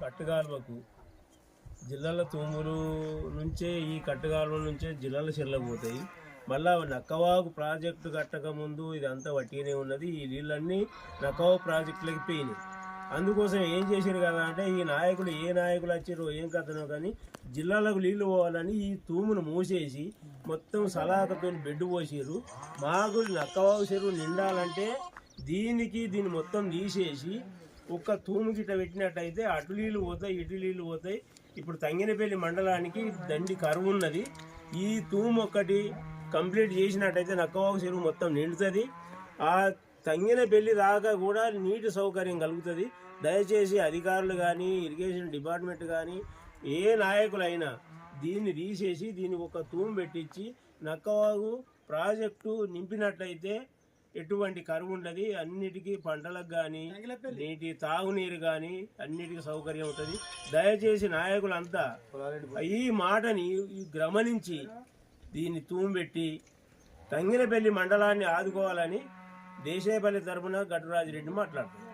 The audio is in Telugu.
కట్టుగాల్వకు. జిల్లాల తూములు నుంచే ఈ కట్టుగాల్వ నుంచే జిల్లాల చెర్లకు పోతాయి మళ్ళా నక్కవాగు ప్రాజెక్టు కట్టక ముందు ఇదంతా వట్టిగానే ఉన్నది. ఈ నీళ్ళన్నీ నక్కవాగు ప్రాజెక్టులకి పోయినాయి. అందుకోసం ఏం చేశారు కదా అంటే ఈ నాయకులు ఏ నాయకులు వచ్చారో ఏం కథనో కానీ జిల్లాలకు నీళ్ళు పోవాలని ఈ తూమును మూసేసి మొత్తం సలాకతో బెడ్ పోసారు మాకు నక్కవాగు చెరువు నిండాలంటే దీనికి దీన్ని మొత్తం తీసేసి ఒక్క తూము గిట్ట పెట్టినట్టయితే అటు నీళ్ళు పోతాయి ఇటు నీళ్ళు పోతాయి. ఇప్పుడు తంగినపల్లి మండలానికి దండి కరువు ఉన్నది. ఈ తూము ఒక్కటి కంప్లీట్ చేసినట్టయితే నక్కవాగు చెరువు మొత్తం నిండుతుంది. ఆ తంగినపల్లి దాకా కూడా నీటి సౌకర్యం కలుగుతుంది. దయచేసి అధికారులు కానీ ఇరిగేషన్ డిపార్ట్మెంట్ కానీ ఏ నాయకులైనా దీన్ని తీసేసి దీనికి ఒక తూము పెట్టించి నక్కవాగు ప్రాజెక్టు నింపినట్లయితే ఎటువంటి కరువు ఉండదు. అన్నిటికీ పంటలకు కానీ నీటి తాగునీరు కానీ అన్నిటికీ సౌకర్యం అవుతుంది. దయచేసి నాయకులంతా ఈ మాటని గమనించి దీన్ని తూంబెట్టి తంగినపల్లి మండలాన్ని ఆదుకోవాలని దేశాయపల్లి తరపున రెడ్డి మాట్లాడుతున్నారు.